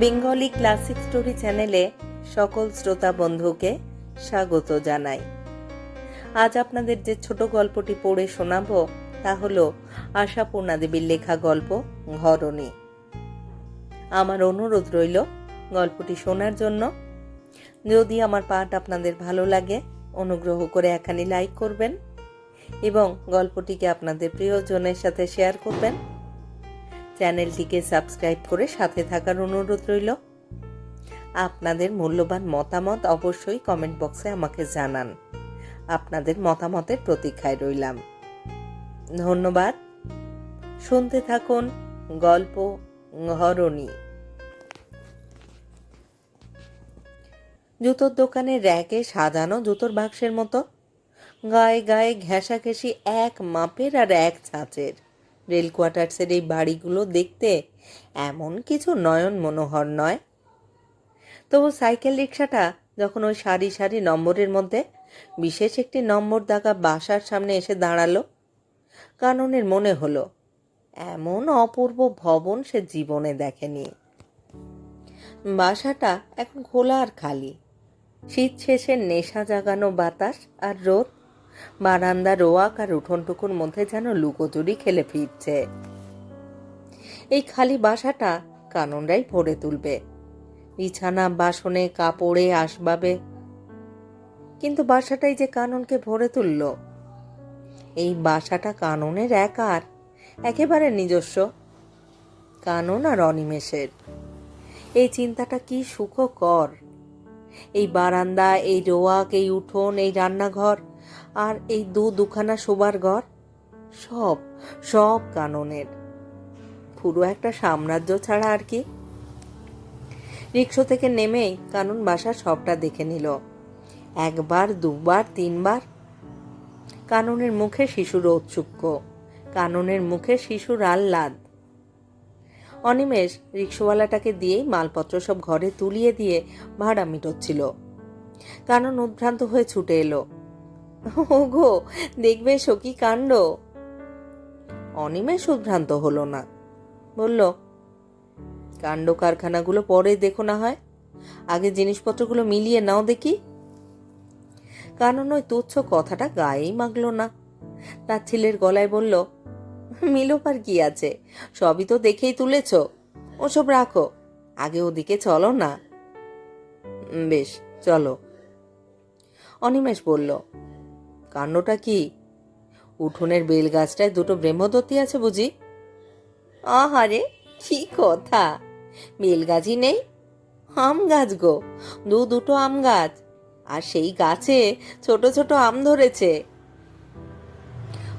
Bengali classic story চ্যানেলে সকল শ্রোতা বন্ধুকে স্বাগত জানাই। আজ আপনাদের যে ছোট গল্পটি পড়ে শোনাবো, তা হলো আশাপূর্ণা দেবীর লেখা গল্প ঘরণী। আমার অনুরোধ রইল গল্পটি শোনার জন্য। যদি আমার পাঠ আপনাদের ভালো লাগে, অনুগ্রহ করে এখানে লাইক করবেন। এবং গল্পটিকে আপনাদের প্রিয়জনের সাথে শেয়ার করবেন। চ্যানেলটিকে সাবস্ক্রাইব করে সাথে থাকার অনুরোধ রইল। আপনাদের মূল্যবান মতামত অবশ্যই কমেন্ট বক্সে আমাকে জানান। আপনাদের মতামতের প্রতীক্ষায় রইলাম। ধন্যবাদ। শুনতে থাকুন গল্প ঘরণী। জুতোর দোকানের র্যাকে সাজানো জুতোর বাক্সের মতো। গায়ে গায়ে ঘেঁষাঘেঁষি এক মাপের আর এক ছাঁচের। রেল কোয়ার্টার্সের এই বাড়িগুলো দেখতে এমন কিছু নয়ন মনোহর নয়। তবু সাইকেল রিক্সাটা যখন ওই সারি সারি নম্বরের মধ্যে, বিশেষ একটি নম্বর দাগা বাসার সামনে এসে দাঁড়াল, কাননের মনে হলো, এমন অপূর্ব ভবন সে জীবনে দেখেনি। বাসাটা এখন খোলা আর খালি। শীত শেষের নেশা জাগানো বাতাস আর রোদ বারান্দা, রোয়াক আর উঠোনটুকুর মধ্যে যেন লুকোচুরি খেলে ফিরছে। এই খালি বাসাটা কাননরাই ভরে তুলবে। বিছানা, বাসনে, কাপড়ে, আসবাবে। কিন্তু বাসাটাই যে কাননকে ভরে তুলল। এই বাসাটা কাননের একার, একেবারে নিজস্ব। কানন আর অনিমেষের। এই চিন্তাটা কি সুখকর। এই বারান্দা, এই রোয়াক, এই উঠোন, এই রান্নাঘর আর এই দু দুখানা শোবার ঘর, সব সব কাননের। পুরো একটা সাম্রাজ্য ছাড়া আর কি। রিক্সো থেকে নেমেই কানুন বাসা সবটা দেখে নিল। একবার, দুবার, তিনবার। কাননের মুখে শিশুর ঔৎসুক্য, কাননের মুখে শিশুর আহ্লাদ। অনিমেষ রিক্সোওয়ালাটাকে দিয়েই মালপত্র সব ঘরে তুলিয়ে দিয়ে ভাড়া মিটোচ্ছিল। কানন উদ্ভ্রান্ত হয়ে ছুটে এলো। ওগো, দেখবে এসো কি কাণ্ড। অনিমেষ উদ্ভ্রান্ত হলো না। বলল, কাণ্ড কারখানাগুলো পরে দেখো না হয়। আগে জিনিসপত্রগুলো মিলিয়ে নাও দেখি। কানন ওই তুচ্ছ কথাটা গায়েই মাগলো না। তার ছেলের গলায় বলল মিলোপার কি আছে? সবই তো দেখেই তুলেছ। ওসব রাখো, আগে ওদিকে চলো না। বেশ, চলো। অনিমেষ বলল কাণ্ডটা কি? উঠোনের বেল গাছটায় দুটো ব্রহ্মদত্তি আছে বুঝি? আহারে, কি কথা! বেল গাছই নেই? আম গাছ গো, দু দুটো আম গাছ। আর সেই গাছে ছোট ছোট আম ধরেছে।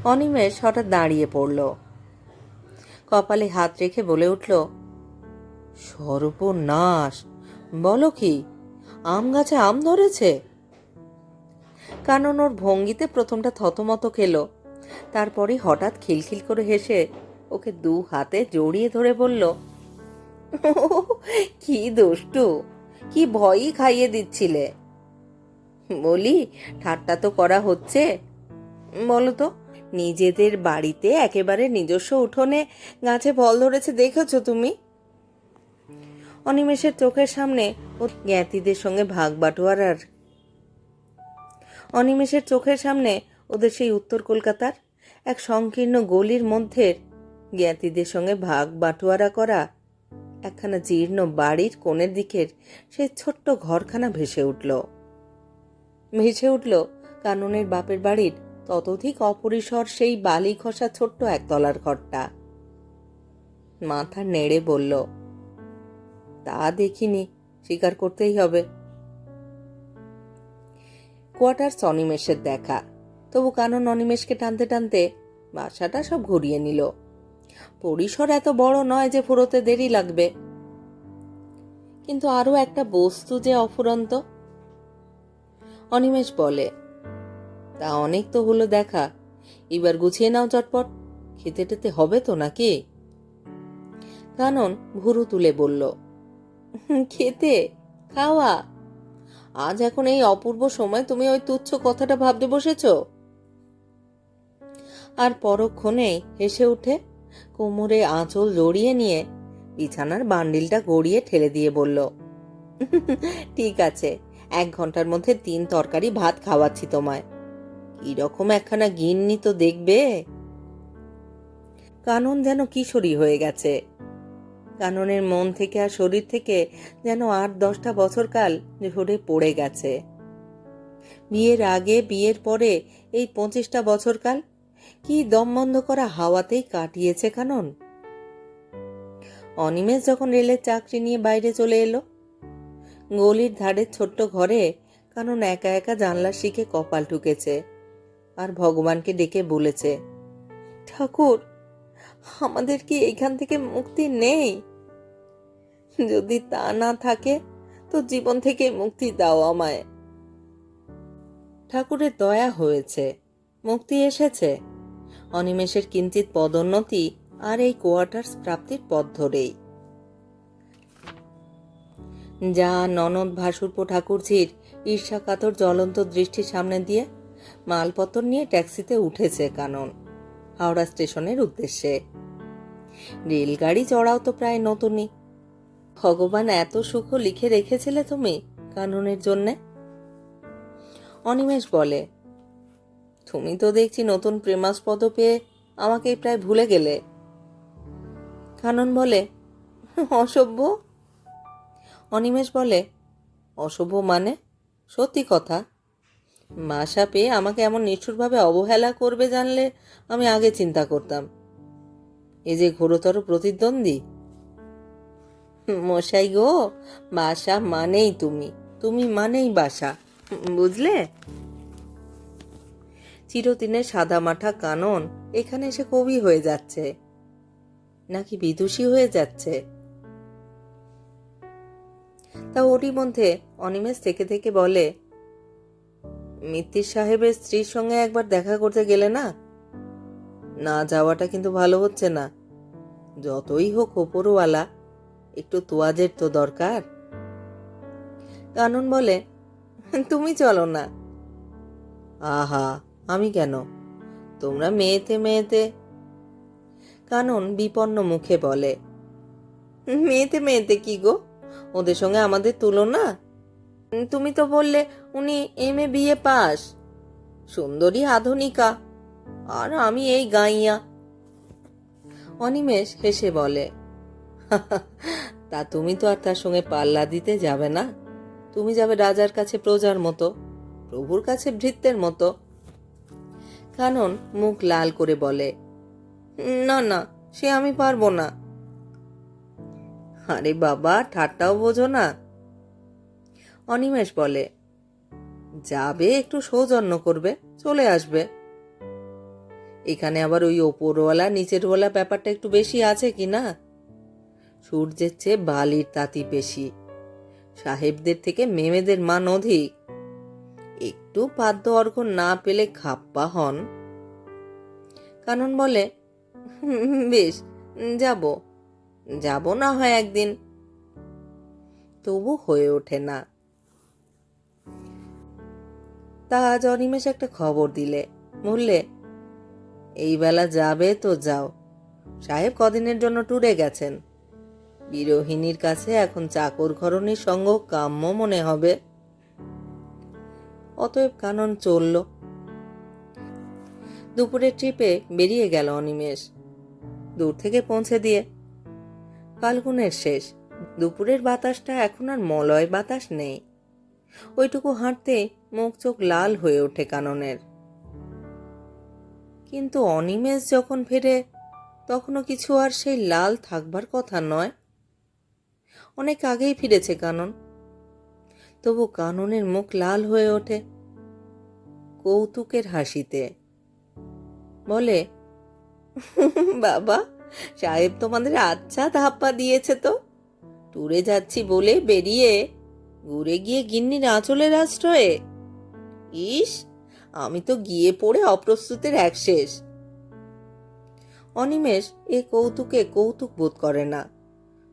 অনিমেষ হঠাৎ দাঁড়িয়ে পড়ল। কপালে হাত রেখে বলে উঠল, সর্বনাশ! বলো কি, আম গাছে আম ধরেছে? কানন ওর ভঙ্গিতে প্রথমটা থতমত খেলো। তারপরে হঠাৎ খিলখিল করে হেসে ওকে দু হাতে জড়িয়ে ধরে বলল কি দুষ্টু, কি ভয়ই খাইয়ে দিচ্ছিলে? বলি, ঠাট্টা তো করা হচ্ছে। বলো তো, নিজেদের বাড়িতে একেবারে নিজস্ব উঠোনে গাছে ফল ধরেছে দেখেছ তুমি? অনিমেষের চোখের সামনে ও জ্ঞাতিদের সঙ্গে ভাগ বাটোয়ারার অনিমেষের চোখের সামনে ওদের সেই উত্তর কলকাতার এক সংকীর্ণ গলির মধ্যে জ্ঞাতিদের সঙ্গে ভাগ বাটোয়ারা করা একখানা জীর্ণ বাড়ির কোণের দিকের সেই ছোট্ট ঘরখানা ভেসে উঠল। ভেসে উঠল কাননের বাপের বাড়ির ততোধিক অপরিসর সেই বালি খসা ছোট্ট একতলার ঘরটা। মাথা নেড়ে বলল, তা দেখিনি স্বীকার করতেই হবে। কোয়ার্টার্স অনিমেষের দেখা। তবু কানন অনিমেষকে টানতে টানতে বাসাটা সব ঘুরিয়ে নিল। পরিসর এত বড় নয় যে ফুরোতে দেরি লাগবে। কিন্তু আরও একটা বস্তু যে অফুরন্ত। অনিমেষ বলে, তা অনেক তো হলো দেখা। এবার গুছিয়ে নাও চটপট। খেতে টেতে হবে তো নাকি? কানন ভুরু তুলে বলল খেতে। খাওয়া। আজ এখন এই অপূর্ব সময় তুমি ওই তুচ্ছ কথাটা ভাবতে বসেছ? আর পরক্ষণে হেসে উঠে কোমরে আঁচল জড়িয়ে নিয়ে বিছানার বান্ডিলটা গড়িয়ে ঠেলে দিয়ে বলল, ঠিক আছে, এক ঘণ্টার মধ্যে তিন তরকারি ভাত খাওয়াচ্ছি তোমায়। কীরকম একখানা গিন্নি তো দেখবে? কানন যেন কিশোরী হয়ে গেছে। কাননের মন থেকে আর শরীর থেকে যেন আট দশটা বছরকাল ঝরে পড়ে গেছে। বিয়ের আগে, বিয়ের পরে এই পঁচিশটা বছরকাল কি দম বন্ধ করা হাওয়াতেই কাটিয়েছে কানন? অনিমেষ যখন রেলের চাকরি নিয়ে বাইরে চলে এলো, গলির ধারের ছোট্ট ঘরে কানন একা একা জানলার শিখে কপাল ঠুকেছে আর ভগবানকে ডেকে বলেছে, ঠাকুর আমাদের কি এইখান থেকে মুক্তি নেই। যদি তা না থাকে, তো জীবন থেকে মুক্তি দাও আমায়। ঠাকুরের দয়া হয়েছে, মুক্তি এসেছে। অনিমেষের কিঞ্চিত পদোন্নতি আর এই কোয়ার্টার্স প্রাপ্তির পথ ধরেই। যা ননদ ভাসুরপো ঠাকুরঝির ঈর্ষা কাতর জ্বলন্ত দৃষ্টির সামনে দিয়ে মালপত্র নিয়ে ট্যাক্সিতে উঠেছে কানন। হাওড়া স্টেশনের উদ্দেশ্যে। রেলগাড়ি চড়াও তো প্রায় নতুনই। ভগবান এত সুখ লিখে রেখেছিলে তুমি কাননের জন্যে? অনিমেষ বলে, তুমি তো দেখছি নতুন প্রেমাস্পদ পেয়ে আমাকে প্রায় ভুলে গেলে। কানন বলে, অসভ্য? অনিমেষ বলে, অসভ্য মানে? সত্যি কথা। মাসা পেয়ে আমাকে এমন নিষ্ঠুরভাবে অবহেলা করবে জানলে আমি আগে চিন্তা করতাম। এ যে ঘোরতর প্রতিদ্বন্দ্বী। মশাই গো বাসা মানেই তুমি। তুমি মানেই বাসা, বুঝলে? চিরদিনের সাদা মাঠা কানন, এখানে এসে কবি হয়ে যাচ্ছে। নাকি বিদুষী হয়ে যাচ্ছে? তা ওরই মধ্যে অনিমেষ থেকে থেকে বলে মিত্তির সাহেবের স্ত্রীর সঙ্গে একবার দেখা করতে গেলে না? না যাওয়াটা কিন্তু ভালো হচ্ছে না। যতই হোক ওপরওয়ালা, একটু তোয়াজের তো দরকার। কানন বলে, তুমি চলো না। আহা, আমি কেন? তোমরা মেয়েতে মেয়েতে? কানন বিপন্ন মুখে বলে, মেয়েতে মেয়েতে কি গো? ওদের সঙ্গে আমাদের তুলনা? তুমি তো বললে উনি এম এ বিএ পাস। সুন্দরী আধুনিকা। আর আমি এই গাইয়া। অনিমেষ হেসে বলে তা তুমি তো আর তার সঙ্গে পাল্লা দিতে যাবে না। তুমি যাবে রাজার কাছে প্রজার মতো, প্রভুর কাছে ভৃত্যের মতো। কানন মুখ লাল করে বলে, না না, সে আমি পারব না। আরে বাবা, ঠাট্টাও বোঝো না। অনিমেষ বলে, যাবে, একটু সৌজন্য করবে, চলে আসবে। এখানে আবার ওই ওপরওয়ালা, নিচেরওয়ালা ব্যাপারটা একটু বেশি আছে কি না? সূর্যের চেয়ে বালির তাঁতি বেশি। সাহেবদের থেকে মেমেদের মান অধিক। একটু বাদ্য অর্ঘ না পেলে খাপ্পা হন। কানন বলে, বেশ, যাব। যাব না হয় একদিন। তবু হয়ে ওঠে না। তা আজ অনিমেষ একটা খবর দিলে। বললে, এই বেলা যাবে তো যাও। সাহেব কদিনের জন্য ট্যুরে গেছেন। বিরোহিনীর কাছে এখন চাকর ঘরণীর সঙ্গ কাম্য মনে হবে। অতএব কানন চলল। দুপুরের ট্রিপে বেরিয়ে গেল অনিমেষ দূর থেকে পৌঁছে দিয়ে। ফাল্গুনের শেষ। দুপুরের বাতাসটা এখন আর মলয় বাতাস নেই। ওইটুকু হাঁটতে মুখ চোখ লাল হয়ে ওঠে কাননের। কিন্তু অনিমেষ যখন ফেরে, তখনও কিছু আর সেই লাল থাকবার কথা নয়। অনেক আগেই ফিরেছে কানন। তবু কাননের মুখ লাল হয়ে ওঠে কৌতুকের হাসিতে। বলে, বাবা, সাহেব তোমাদের আচ্ছা ধাপ্পা দিয়েছে তো। ট্যুরে যাচ্ছি বলে বেরিয়ে ঘুরে গিয়ে গিন্নির আঁচলের আশ্রয়ে? ইস, আমি তো গিয়ে পড়ে অপ্রস্তুতের এক শেষ। অনিমেষ এ কৌতুকে কৌতুক বোধ করে না।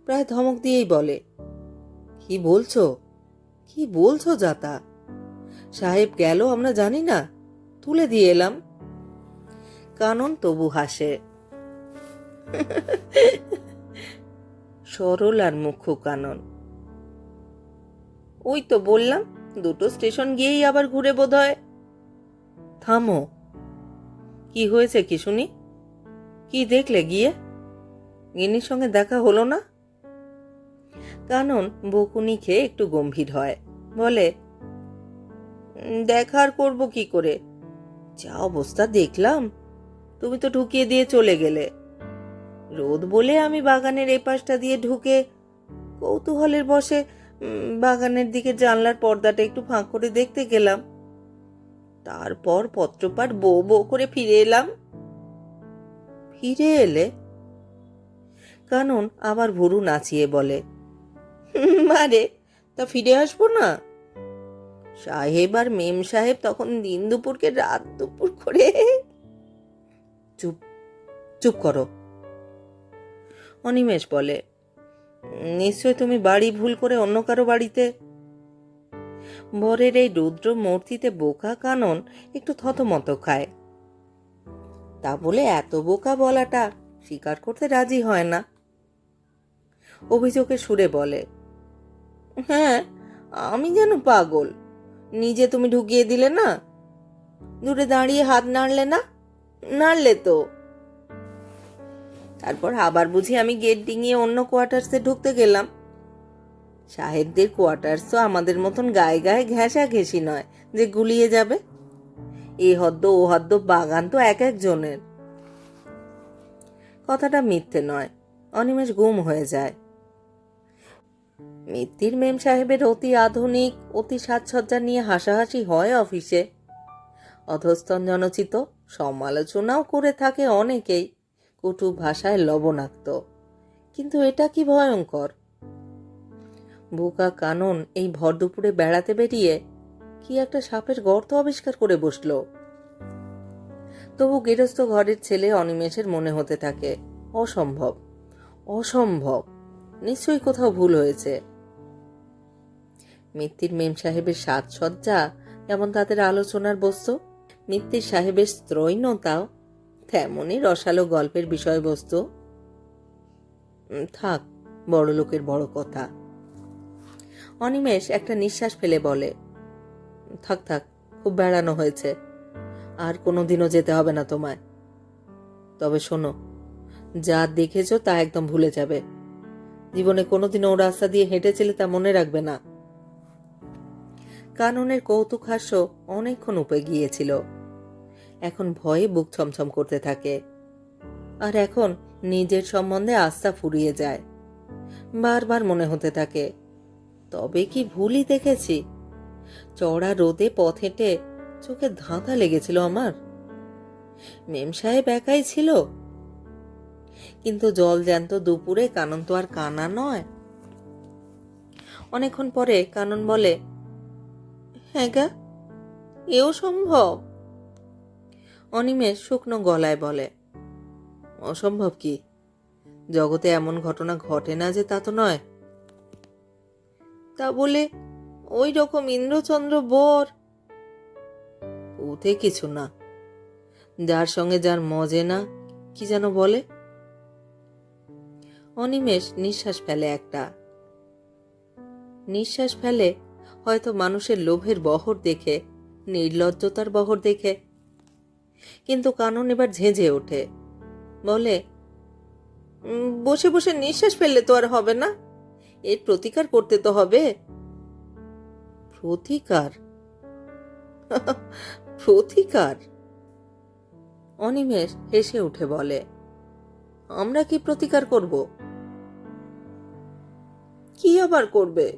প্রায় ধমক দিয়েই বলে, কি বলছো? কি বলছো যাতা? সাহেব গেল আমরা জানি না, তুলে দিয়ে এলাম। কানন তবু হাসে। সরল আর মুখ্য কানন। ওই তো বললাম দুটো স্টেশন গিয়েই আবার ঘুরে বোধ হয় থামো। কি হয়েছে কি শুনি? কি দেখলে গিয়ে? গিন্নির সঙ্গে দেখা হলো না? কানন বকুনি খেয়ে একটু গম্ভীর হয়। বলে "উম, দেখার করব কি করে? যা অবস্থা দেখলাম তুমি তো ঢুকিয়ে দিয়ে চলে গেলে। রোদ বলে আমি বাগানের এপাশটা দিয়ে ঢুকে কৌতূহলের বসে বাগানের দিকে জানলার পর্দাটা একটু ফাঁক করে দেখতে গেলাম। তারপর পত্রপাঠ বউ বউ করে ফিরে এলাম। ফিরে এলে কানন আবার ভুরু নাচিয়ে বলে "হুম, মারে তা ফিরে আসব না? সাহেব আর মেম সাহেব তখন দিন দুপুরকে রাত দুপুর করে চুপ চুপ করো। অনিমেষ বলে নিশ্চয় তুমি বাড়ি ভুল করে অন্য কারও বাড়িতে? বরের এই রুদ্র মূর্তিতে বোকা কানন একটু থতমত খায়। তা বলে এত বোকা বলাটা স্বীকার করতে রাজি হয় না। অভিযোগে সুরে বলে হ্যাঁ আমি যেন পাগল। নিজে তুমি ঢুকিয়ে দিলে না? দূরে দাঁড়িয়ে হাত নাড়লে না? নাড়লে তো। তারপর আবার বুঝি আমি গেট ডিঙিয়ে অন্য কোয়ার্টার্সে ঢুকতে গেলাম। সাহেবদের কোয়ার্টার্স তো আমাদের মতন গায়ে গায়ে ঘেঁষা ঘেঁষি নয় যে গুলিয়ে যাবে। এ হদ্দ, ও হদ্দ, বাগান তো এক একজনের। কথাটা মিথ্যে নয়, অনিমেষ গুম হয়ে যায়। মিত্তির মেম সাহেবের অতি আধুনিক, অতি সাজসজ্জা নিয়ে হাসাহাসি হয় অফিসে। অধস্তন জনচিত, সমালোচনাও করে থাকে অনেকেই। কটু ভাষায় লবণাক্ত। কিন্তু এটা কি ভয়ঙ্কর? বোকা কানন এই ভর দুপুরে বেড়াতে বেরিয়ে কি একটা সাপের গর্ত আবিষ্কার করে বসল। তবু গৃহস্থ ঘরের ছেলে অনিমেষের মনে হতে থাকে, অসম্ভব অসম্ভব, নিশ্চয়ই কোথাও ভুল হয়েছে। মিত্তির মেম সাহেবের সাজসজ্জা যেমন তাদের আলোচনার বস্তু? মিত্তির সাহেবের স্ত্রৈণতাও তেমনই রসালো গল্পের বিষয়বস্তু। থাক বড় লোকের বড় কথা। অনিমেষ একটা নিঃশ্বাস ফেলে বলে, থাক থাক, খুব বেড়ানো হয়েছে। আর কোনোদিনও যেতে হবে না তোমায়। তবে শোনো, যা দেখেছ তা একদম ভুলে যাবে। জীবনে কোনোদিনও ও রাস্তা দিয়ে হেঁটেছিলে তা মনে রাখবে না। কাননের কৌতুক হাস্য অনেকক্ষণ উপে গিয়েছিল। এখন ভয়ে বুক ছমছম করতে থাকে। আর এখন নিজের সম্বন্ধে আস্থা ফুরিয়ে যায়। বারবার মনে হতে থাকে, তবে কি ভুলই দেখেছি? চড়া রোদে পথ হেঁটে চোখে ধাঁধা লেগেছিল আমার। মেম সাহেব একাই ছিল। কিন্তু জল জ্যান্ত দুপুরে কানন তো আর কানা নয়। অনেকক্ষণ পরে কানন বলে হ্যাঁ গা, এও সম্ভব? অনিমেষ শুকনো গলায় বলে, অসম্ভব কি? জগতে এমন ঘটনা ঘটে না যে তা তো নয়। তা বলে ওই রকম ইন্দ্রচন্দ্র বর ওতে কিছু না। যার সঙ্গে যার মজে না, কি যেন বলে? অনিমেষ নিঃশ্বাস ফেলে একটা। নিঃশ্বাস ফেলে হয়তো মানুষের লোভের বহর দেখে, নির্লজ্জতার বহর দেখে কিন্তু কানন এবার ঝেঁঝে ওঠে। বলে বসে বসে নিঃশ্বাস ফেললে তো আর হবে না। এর প্রতিকার করতে তো হবে। প্রতিকার? প্রতিকার? অনিমেষ হেসে উঠে বলে, আমরা কি প্রতিকার করব? কি আবার করবে?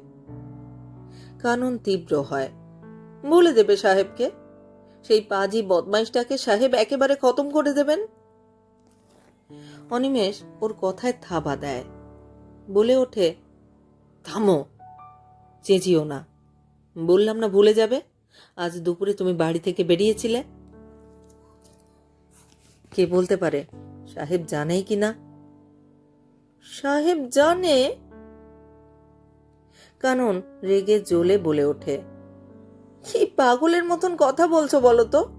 কানন তীব্র হয়। বলে দেবে সাহেবকে? সেই পাজি বদমাইশটাকে সাহেব একেবারে খতম করে দেবেন? অনিমেষ ওর কথায় থাবা দেয়। বলে ওঠে, থামো, চেঁচিও না। বললাম না ভুলে যাবে। আজ দুপুরে তুমি বাড়ি থেকে বেরিয়েছিলে। কে বলতে পারে, সাহেব জানেই কি না? সাহেব জানে? কানন রেগে জ্বলে বলে ওঠে কি পাগলের মতন কথা বলছো বলো তো?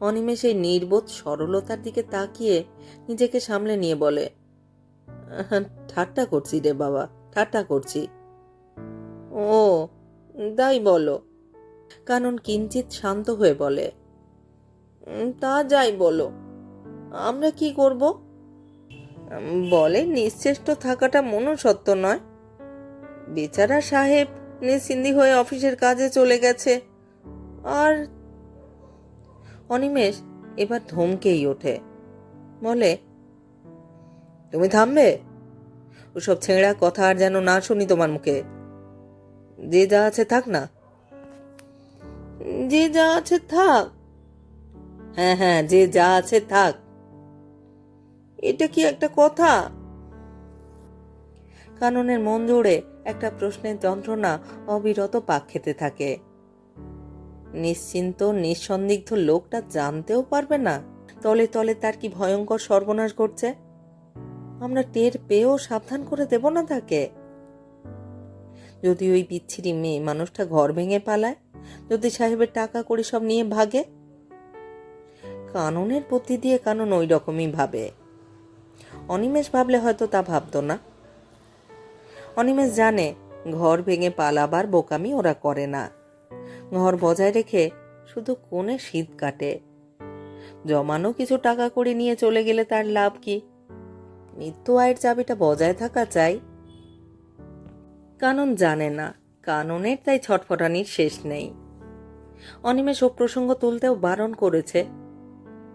অনিমেষ এই নির্বোধ সরলতার দিকে তাকিয়ে নিজেকে সামলে নিয়ে বলে "আহা, ঠাট্টা করছি রে বাবা ঠাট্টা করছি। ও তাই বলো। কানন কিঞ্চিত শান্ত হয়ে বলে তা যাই বলো আমরা কি করব? বলে নিশ্চেষ্ট থাকাটা মনুষ্যত্ব নয়। বেচারা সাহেব নিশ্চিন্দি হয়ে অফিসের কাজে চলে গেছে। আর অনিমেষ এবার ধমকেই ওঠে। বলে, তুমি থামবে? ওসব ছেঁড়া কথা আর যেন না শুনি তোমার মুখে। যে যা আছে থাক না। যে যা আছে থাক? হ্যাঁ হ্যাঁ যে যা আছে থাক। এটা কি একটা কথা? কাননের মন জুড়ে একটা প্রশ্নের যন্ত্রণা অবিরত পাক খেতে থাকে। নিশ্চিন্ত, নিঃসন্দিগ্ধ লোকটা জানতেও পারবে না, তলে তলে তার কি ভয়ঙ্কর সর্বনাশ ঘটছে। আমরা টের পেয়েও সাবধান করে দেব না তাকে। যদি ওই বিচ্ছিরি মেয়ে মানুষটা ঘর ভেঙে পালায়, যদি সাহেবের টাকা করে সব নিয়ে ভাগে। কাননের বুদ্ধি দিয়ে কানন ওই রকমই ভাবে। অনিমেষ ভাবলে হয়তো তা ভাবতো না। অনিমেষ জানে ঘর ভেঙে পালাবার বোকামি ওরা করে না। ঘর বজায় রেখে শুধু কোণে শীত কাটে। জমানো কিছু টাকা করে নিয়ে চলে গেলে তার লাভ কি? মৃত্যু আয়ের চাবিটা বজায় থাকা চাই। কানন জানে না, কাননের তাই ছটফটানির শেষ নেই। অনিমেষ ও প্রসঙ্গ তুলতেও বারণ করেছে।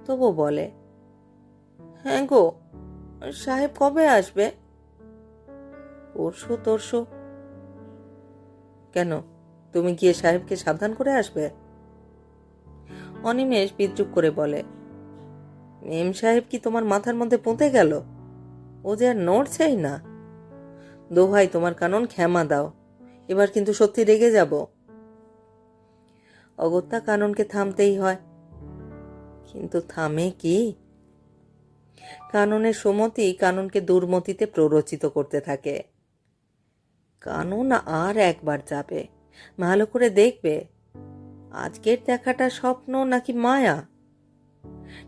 তবু বলে হ্যাঁ গো, সাহেব কবে আসবে? পরশু, তরশু। কেন? তুমি গিয়ে সাহেবকে সাবধান করে আসবে? অনিমেষ বিদ্রুপ করে বলে, মেম সাহেব কি তোমার মাথার মধ্যে পুঁতে গেল? ও যে আর নড়ছেই না। দোহাই তোমার কানন ক্ষমা দাও। এবার কিন্তু সত্যি রেগে যাব। অগত্যা কাননকে থামতেই হয়। কিন্তু থামে কি? কাননের সুমতি কাননকে দুর্মতিতে প্ররোচিত করতে থাকে। কানন আর একবার যাবে। ভালো করে দেখবে। আজকের দেখাটা স্বপ্ন নাকি মায়া?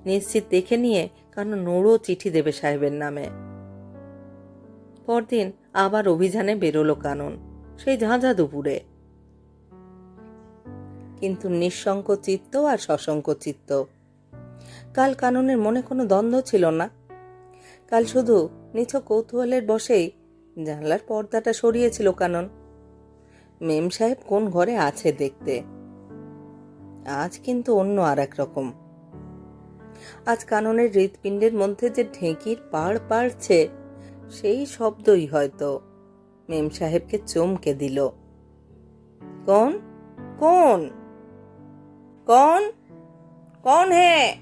নিশ্চিত দেখে নিয়ে কানন নোড়ো চিঠি দেবে সাহেবের নামে। পরদিন আবার অভিযানে বেরোলো কানন। সেই ঝাঁঝা দুপুরে। কিন্তু নিঃশঙ্ক চিত্ত আর সশঙ্ক চিত্ত। কাল কাননের মনে কোনো দ্বন্দ্ব ছিল না। কাল শুধু নিছক কৌতূহলের বসেই জানলার পর্দাটা সরিয়েছিল কানন। মেম সাহেব কোন ঘরে আছে দেখতে। আজ কিন্তু অন্য আর এক রকম। আজ কাননের হৃৎপিণ্ডের মধ্যে যে ঢেঁকির পাড় পাড়ছে, সেই শব্দই হয়তো মেম সাহেবকে চমকে দিল। কোন কোন কোন কোন হে!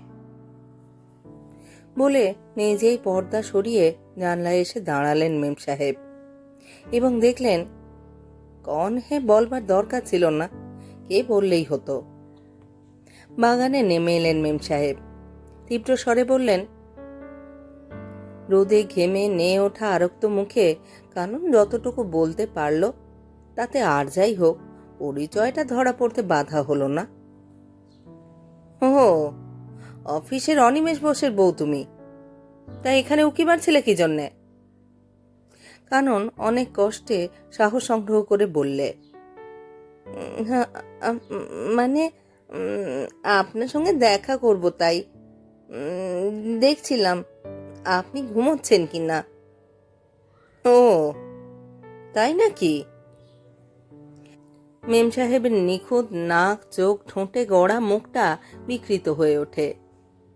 বলে নিজেই পর্দা সরিয়ে জানলায় এসে দাঁড়ালেন মেম সাহেব এবং দেখলেন, কন হে বলবার দরকার ছিল না, কে বললেই হতো। বাগানে নেমে এলেন মেম সাহেব। তীব্র স্বরে বললেন, রোদে ঘেমে নেয়ে ওঠা আরক্ত মুখে কানুন যতটুকু বলতে পারল, তাতে আর যাই হোক, পরিচয়টা ধরা পড়তে বাধা হলো না। ও অফিসের অনিমেষ বোসের বউ তুমি। তাই এখানে উকিবার ছেলে কি জন্যে? কানন অনেক কষ্টে সাহস সংগ্রহ করে বললে হ্যাঁ, মানে আপনার সঙ্গে দেখা করব তাই। দেখছিলাম আপনি ঘুমোচ্ছেন কি না? ও তাই নাকি? মেম সাহেবের নিখুঁত নাক চোখ ঠোঁটে গড়া মুখটা বিকৃত হয়ে ওঠে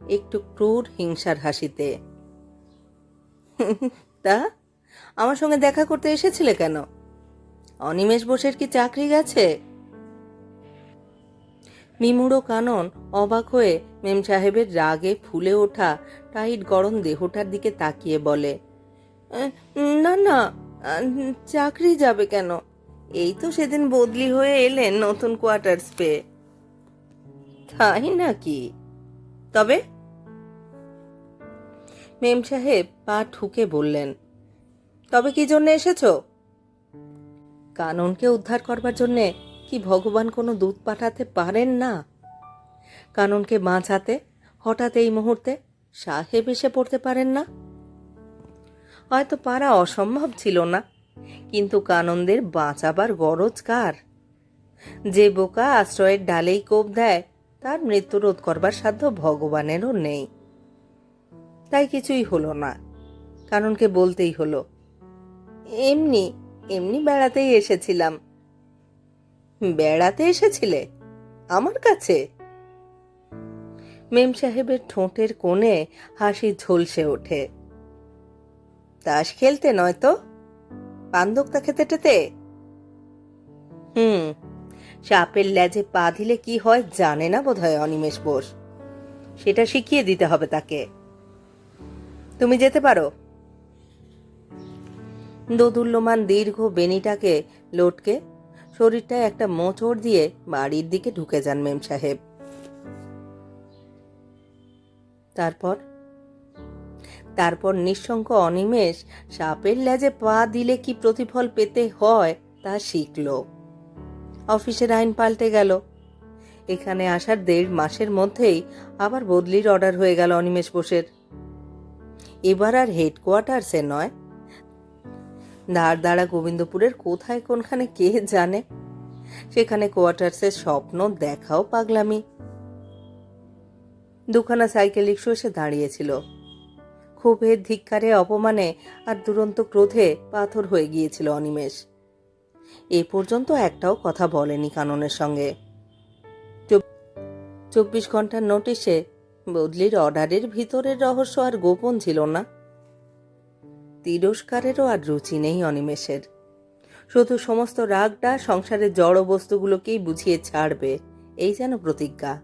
একটু ক্রূর হিংসার হাসিতে। তা? আমার সঙ্গে দেখা করতে এসেছিলে কেন? অনিমেষ বোসের কি চাকরি গেছে? মিমুড়ো কানন অবাক হয়ে মেম সাহেবের রাগে ফুলে ওঠা টাইট গরম দেহটার দিকে তাকিয়ে বলে না না চাকরি যাবে কেন? এই তো সেদিন বদলি হয়ে এলেন নতুন কোয়ার্টার্স পেয়ে। তাই নাকি? তবে মেম সাহেব পা ঠুকে বললেন, তবে কি জন্য এসেছ? কাননকে উদ্ধার করবার জন্যে কি ভগবান কোনো দূত পাঠাতে পারেন না? কাননকে বাঁচাতে হঠাৎ এই মুহূর্তে সাহেব এসে পড়তে পারেন না? হয়তো পারা অসম্ভব ছিল না, কিন্তু কাননদের বাঁচাবার গরজ কার? যে বোকা আশ্রয়ের ডালেই কোপ দেয়, তার মৃত্যু রোধ করবার সাধ্য ভগবানেরও নেই। তাই কিছুই হলো না। কারণকে বলতেই হলো, এমনি এমনি বেড়াতেই এসেছিলাম। বেড়াতে এসেছিলে? আমার কাছে? মেম সাহেবের ঠোঁটের কোণে হাসি ঝলসে ওঠে। তাস খেলতে নয় তো? পান্দকটা খেতে টেতে? হুম, সাপের ল্যাজে পা দিলে কি হয় জানে না বোধহয় অনিমেষ বোস। সেটা শিখিয়ে দিতে হবে তাকে। তুমি যেতে পারো? দোদুল্যমান দীর্ঘ বেনিটাকে লটকে শরীরটায় একটা মোচড় দিয়ে বাড়ির দিকে ঢুকে যান মেম সাহেব। তারপর? তারপর নিঃশঙ্ক অনিমেষ সাপের ল্যাজে পা দিলে কি প্রতিফল পেতে হয় তা শিখল। অফিসের আইন পাল্টে গেল। এখানে আসার দেড় মাসের মধ্যেই আবার বদলির অর্ডার হয়ে গেল অনিমেষ বোসের। এবার আর হেডকোয়ার্টার্সে নয়। দাঁড় দাঁড়া গোবিন্দপুরের কোথায়, কোনখানে, কে জানে? সেখানে কোয়ার্টার্সের স্বপ্ন দেখাও পাগলামি। দুখানা সাইকেল রিক্সা এসে দাঁড়িয়েছিল। ক্ষোভের ধিক্কারে, অপমানে আর দুরন্ত ক্রোধে পাথর হয়ে গিয়েছিল অনিমেষ। এ পর্যন্ত একটাও কথা বলেনি কাননের সঙ্গে। চব্বিশ ঘণ্টার নোটিশে বদলির অর্ডারের ভিতরের রহস্য আর গোপন ছিল না। তিরস্কারেরও আর রুচি নেই অনিমেষের। শুধু সমস্ত রাগটা সংসারের জড় বস্তুগুলোকেই বুঝিয়ে ছাড়বে, এই যেন প্রতিজ্ঞা।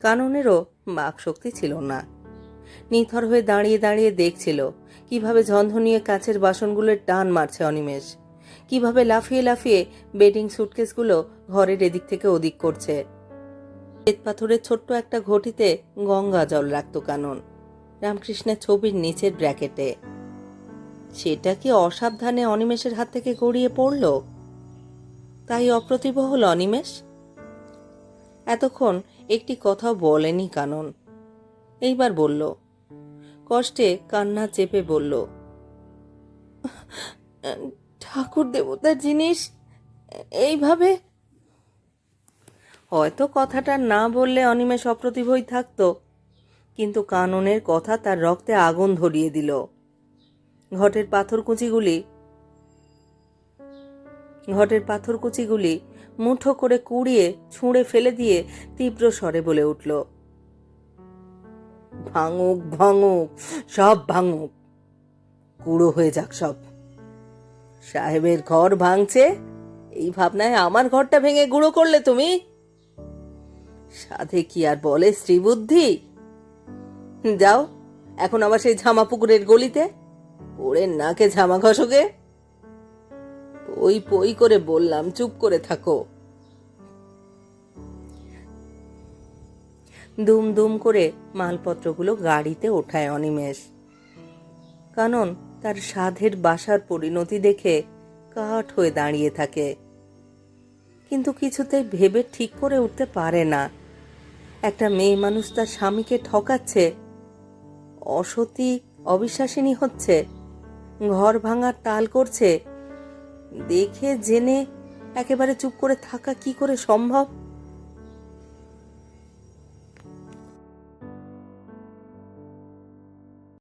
কাননেরও বাকশক্তি ছিল না। নিথর হয়ে দাঁড়িয়ে দাঁড়িয়ে দেখছিল, কীভাবে ঝনঝনিয়ে কাছের বাসনগুলোর টান মারছে অনিমেষ। কীভাবে লাফিয়ে লাফিয়ে বেডিং সুটকেসগুলো ঘরের এদিক থেকে ওদিক করছে। পাথরের ছোট্ট একটা ঘটিতে গঙ্গা জল রাখত কানন। রামকৃষ্ণের ছবির নিচের ব্র্যাকেটে। সেটা কি অসাবধানে অনিমেষের হাত থেকে গড়িয়ে পড়ল? তাই অপ্রতিভ হল অনিমেষ। এতক্ষণ একটি কথাও বলেনি কানন। এইবার বলল, কষ্টে কান্না চেপে বলল ঠাকুর দেবতার জিনিস, এইভাবে হয়তো কথাটা না বললে অনিমেষ অপ্রতিভই থাকত, কিন্তু কাননের কথা তার রক্তে আগুন ধরিয়ে দিল। ঘটের পাথরকুচিগুলি ঘটের পাথরকুচিগুলি মুঠো করে কুড়িয়ে, ছুঁড়ে ফেলে দিয়ে তীব্র স্বরে বলে উঠল, ভাঙুক ভাঙুক, সব ভাঙুক। কুড়ো হয়ে যাক সব। সাহেবের ঘর ভাঙছে, এই ভাবনায় আমার ঘরটা ভেঙে গুঁড়ো করলে তুমি? সাধে কি আর বলে শ্রীবুদ্ধি? যাও, এখন আবার সেই ঝামা পুকুরের গলিতে পড়ে নাকে ঝামা ঘষকে। ওই পই করে বললাম, চুপ করে থাকো। দুম দুম করে মালপত্রগুলো গাড়িতে ওঠায় অনিমেষ। কারণ তার সাধের বাসার পরিণতি দেখে কাঠ হয়ে দাঁড়িয়ে থাকে। কিন্তু কিছুতেই ভেবে ঠিক করে উঠতে পারে না। একটা মেয়ে মানুষ তার স্বামীকে ঠকাচ্ছে। অসতী, অবিশ্বাসিনী হচ্ছে। ঘর ভাঙার তাল করছে। দেখে, জেনে, একেবারে চুপ করে থাকা কি করে সম্ভব?